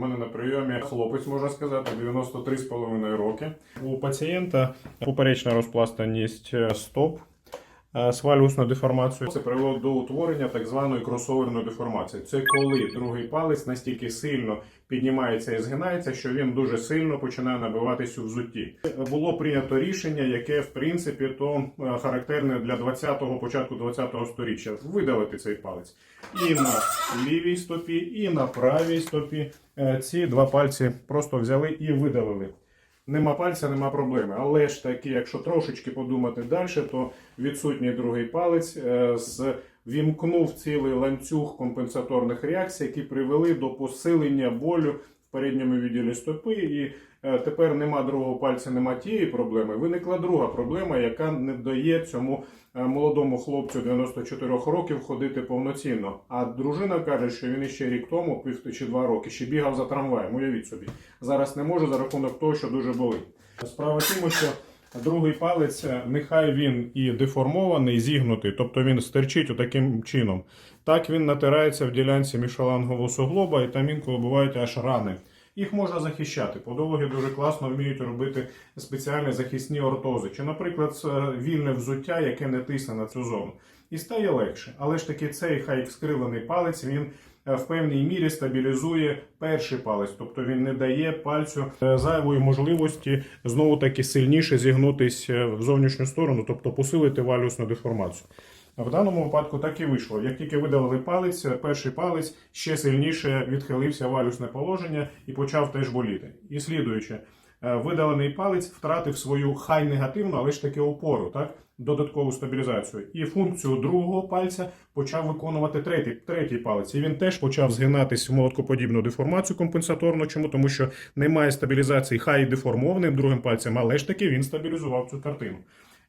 У мене на прийомі хлопець, можна сказати, 93,5 роки. У пацієнта поперечна розпластаність е, стоп е, з валюсною. Це привело до утворення так званої кросоверної деформації. Це коли другий палець настільки сильно піднімається і згинається, що він дуже сильно починає набиватись у взутті. Було прийнято рішення, яке в принципі то е, характерне для 20-го, початку 20-го сторіччя видалити цей палець і на лівій стопі, і на правій стопі. Е, Ці два пальці просто взяли і видалили. Нема пальця, нема проблеми. Але ж таки, якщо трошечки подумати далі, то відсутній другий палець е, з вімкнув цілий ланцюг компенсаторних реакцій, які привели до посилення болю передньому відділі стопи. І е, тепер нема другого пальця, нема тієї проблеми. Виникла друга проблема, яка не дає цьому е, молодому хлопцю 94 років ходити повноцінно. А дружина каже, що він іще рік тому, пів чи два роки, ще бігав за трамваєм. Уявіть собі. Зараз не може за рахунок того, що дуже болить. Справа тому, що другий палець, е, нехай він і деформований, зігнутий, тобто він стерчить таким чином. Так він натирається в ділянці мішалангового суглоба, і там інколи бувають аж рани. Їх можна захищати. Подологи дуже класно вміють робити спеціальні захисні ортози, чи, наприклад, вільне взуття, яке не тисне на цю зону. І стає легше. Але ж таки цей хай скривлений палець він е, в певній мірі стабілізує перший палець, тобто він не дає пальцю е, зайвої можливості знову таки сильніше зігнутись е, в зовнішню сторону, тобто посилити валюсну деформацію. В даному випадку так і вийшло. Як тільки видалили палець, перший палець ще сильніше відхилився валюсне положення і почав теж боліти. І слідуючи, е, видалений палець втратив свою хай негативну, але ж таки опору, так? додаткову стабілізацію. І функцію другого пальця почав виконувати третій, третій палець. І він теж почав згинатись в молоткоподібну деформацію компенсаторну. Чому? Тому що немає стабілізації хай і деформованим другим пальцем, але ж таки він стабілізував цю картину.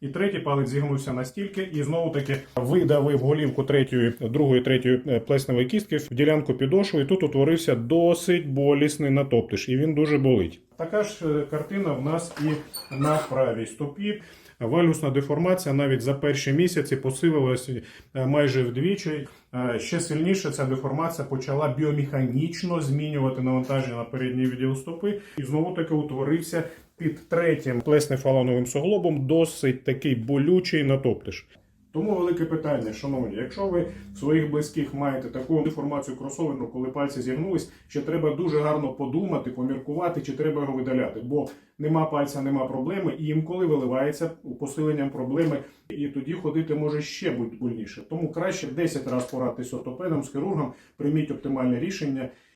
І третій палець зігнувся настільки, і знову таки видавив голівку третьої, другої, третьої е, плесневої кістки в ділянку підошви, і тут утворився досить болісний натоптиш, і він дуже болить. Така ж е, картина в нас і на правій стопі. Валюсна деформація навіть за перші місяці посилилася е, майже вдвічі. Е, Ще сильніше ця деформація почала біомеханічно змінювати навантаження на передній відділ стопи, і знову таки утворився під третім плеснефалановим суглобом досить такий болючий натоптиш. Тому велике питання, шановні, якщо ви в своїх близьких маєте таку деформацію кросоверну, коли пальці зігнулись, ще треба дуже гарно подумати, поміркувати, чи треба його видаляти, бо нема пальця, нема проблеми, і інколи виливається посиленням проблеми, і тоді ходити може ще бути больніше. Тому краще 10 разів порадитись з ортопедом, з хірургом, прийміть оптимальне рішення